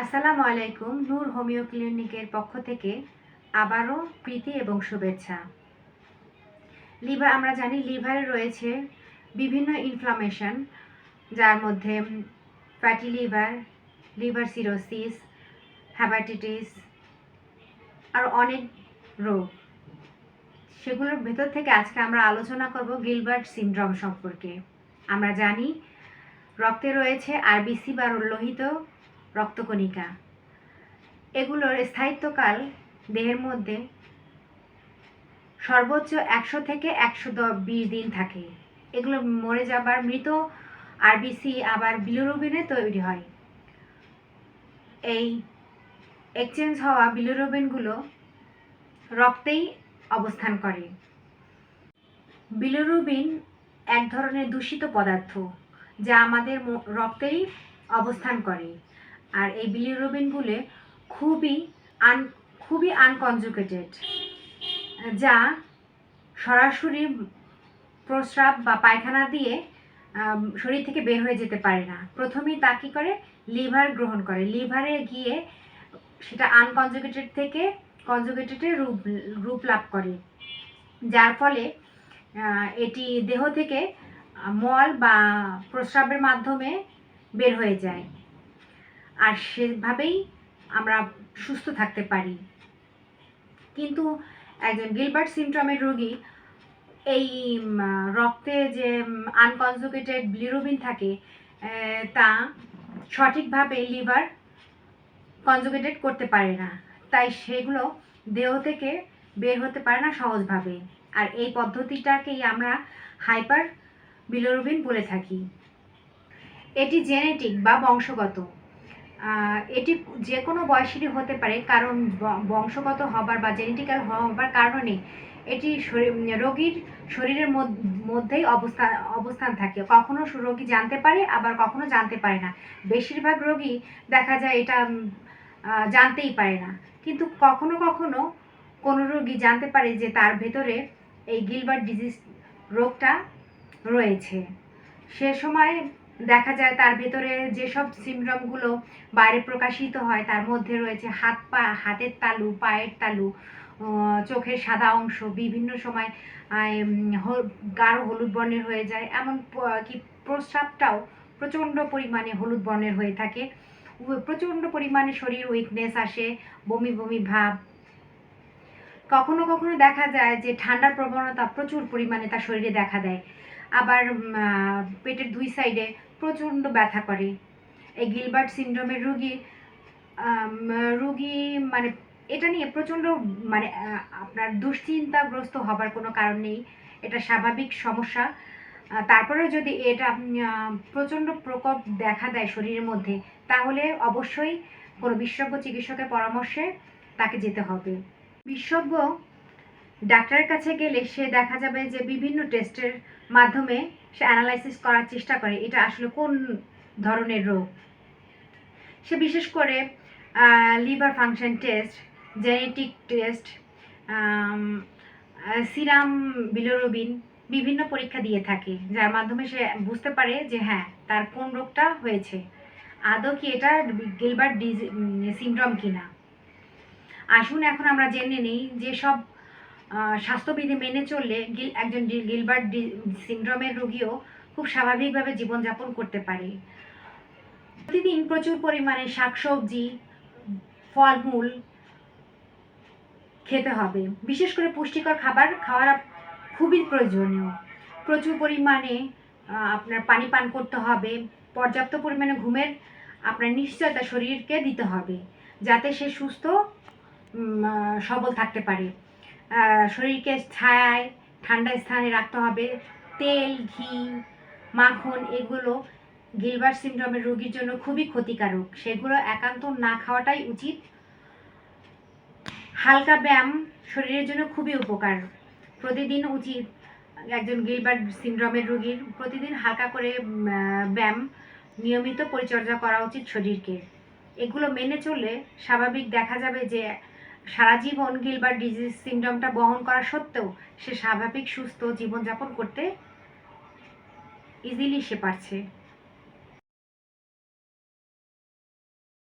আসসালামু আলাইকুম, নূর হোমিও ক্লিনিকের পক্ষ থেকে আবারও প্রীতি এবং শুভেচ্ছা। লিভার, আমরা জানি লিভারে রয়েছে বিভিন্ন ইনফ্লামেশন যার মধ্যে fatty liver liver cirrhosis hepatitis আর অনেক রোগ। সেগুলোর ভেতর থেকে আজকে আমরা আলোচনা করব গিলবার্ট সিনড্রোম সম্পর্কে। আমরা জানি রক্তে রয়েছে আরবিসি বা লোহিত রক্তকণিকা। এগুলোর স্থায়িত্বকাল দেহের মধ্যে সর্বোচ্চ একশো থেকে একশো বিশ দিন থাকে। এগুলো মরে যাবার মৃত আরবিসি আবার বিলুরুবিনে তৈরি হয়। এই এক্সচেঞ্জ হওয়া বিলুরুবিনগুলো রক্তেই অবস্থান করে। বিলুরুবিন এক ধরনের দূষিত পদার্থ যা আমাদের রক্তেই অবস্থান করে। আর এই বিলিরুবিনগুলো খুবই আন খুবই আনকনজুকেটেড যা সরাসরি প্রস্রাব বা পায়খানা দিয়ে শরীর থেকে বের হয়ে যেতে পারে না। প্রথমেই তা কী করে? লিভার গ্রহণ করে। লিভারে গিয়ে সেটা আনকনজুকেটেড থেকে কনজুকেটেডের রূপ রূপ লাভ করে। যার ফলে এটি দেহ থেকে মল বা প্রস্রাবের মাধ্যমে বের হয়ে যায়। আর সেভাবেই আমরা সুস্থ থাকতে পারি। কিন্তু একজন গিলবার্ট সিমটমের রোগী এই রক্তে যে আনকনজুকেটেড বিলিরুবিন থাকে তা সঠিকভাবে লিভার কনজুকেটেড করতে পারে না। তাই সেগুলো দেহ থেকে বের হতে পারে না সহজভাবে। আর এই পদ্ধতিটাকেই আমরা হাইপার বিলিরুবিন বলে থাকি। এটি জেনেটিক বা বংশগত। এটি যে কোনো বয়সেরই হতে পারে, কারণ বংশগত হবার বা জেনেটিক্যাল হবার কারণে এটি শরীর- রোগীর শরীরের মধ্যেই অবস্থান অবস্থান থাকে। কখনো রোগী জানতে পারে, আবার কখনো জানতে পারে না। বেশিরভাগ রোগী দেখা যায় এটা জানতেই পারে না। কিন্তু কখনো কখনো কোনো রোগী জানতে পারে যে তার ভেতরে এই গিলবার্ট ডিজিজ রোগটা রয়েছে। সে সময় দেখা যায় তার ভেতরে যেসব সিমড্রমগুলো বাইরে প্রকাশিত হয়, তার মধ্যে রয়েছে হাত পা, হাতের তালু, পায়ের তালু চোখের সাদা অংশ, বিভিন্ন সময় গাঢ় হলুদ বর্ণের হয়ে যায়, এমন কি প্রস্রাবটাও প্রচণ্ড পরিমাণে হলুদ বর্ণের হয়ে থাকে। প্রচণ্ড পরিমাণে শরীর উইকনেস আসে, বমি বমি ভাব। কখনো কখনো দেখা যায় যে ঠান্ডার প্রবণতা প্রচুর পরিমাণে তার শরীরে দেখা দেয়। আবার পেটের দুই সাইডে প্রচণ্ড ব্যথা করে। এই গিলবার্ট সিনড্রোমের রুগী রুগী মানে এটা নিয়ে প্রচণ্ড মানে আপনার দুশ্চিন্তাগ্রস্ত হবার কোনো কারণ নেই। এটা স্বাভাবিক সমস্যা। আহ, তারপরেও যদি এটা প্রচণ্ড প্রকোপ দেখা দেয় শরীরের মধ্যে তাহলে অবশ্যই কোনো বিশেষজ্ঞ চিকিৎসকের পরামর্শে তাকে যেতে হবে। বিশেষজ্ঞ ডাক্তারের কাছে গেলে সে দেখা যাবে যে বিভিন্ন টেস্টের মাধ্যমে সে অ্যানালাইসিস করার চেষ্টা করে, এটা আসলে কোন ধরনের রোগ? সে বিশেষ করে liver function test genetic test serum bilirubin বিভিন্ন পরীক্ষা দিয়ে থাকে, যার মাধ্যমে সে বুঝতে পারে যে হ্যাঁ তার কোন রোগটা হয়েছে। আদৌ কি এটা গিলবার্ট ডিজি সিনড্রোম কিনা? আসুন এখন আমরা জেনে নিই যে সব স্বাস্থ্যবিধি মেনে চললে গিল, একজন গিলবার্ট সিনড্রোমের রোগীও খুব স্বাভাবিকভাবে জীবনযাপন করতে পারে। প্রতিদিন প্রচুর পরিমাণে শাকসবজি, ফলমূল খেতে হবে। বিশেষ করে পুষ্টিকর খাবার খাওয়ার খুবই প্রয়োজনীয়। প্রচুর পরিমাণে আপনার পানি পান করতে হবে। পর্যাপ্ত পরিমাণে ঘুমের আপনার নিশ্চয়তা শরীরকে দিতে হবে। যাতে সে সুস্থ সবল থাকতে পারে। শরীরকে ছায়ায়, ঠান্ডা স্থানে রাখতে হবে। তেল, ঘি, মাখন এগুলো গিলবার্ট সিনড্রোমের রোগীর জন্য খুবই ক্ষতিকারক। সেগুলো একান্ত না খাওয়াটাই উচিত। হালকা ব্যায়াম শরীরের জন্য খুবই উপকার। প্রতিদিন উচিত একজন গিলবার্ট সিনড্রোমের রোগীর প্রতিদিন হালকা করে ব্যায়াম নিয়মিত পরিচর্যা করা উচিত শরীরকে। এগুলো মেনে চললে স্বাভাবিক দেখা যাবে যে সারা জীবন গিলবার ডিজিজ সিনড্রোমটা বহন করা সত্ত্বেও সে স্বাভাবিক সুস্থ জীবনযাপন করতে ইজিলি সে পারছে।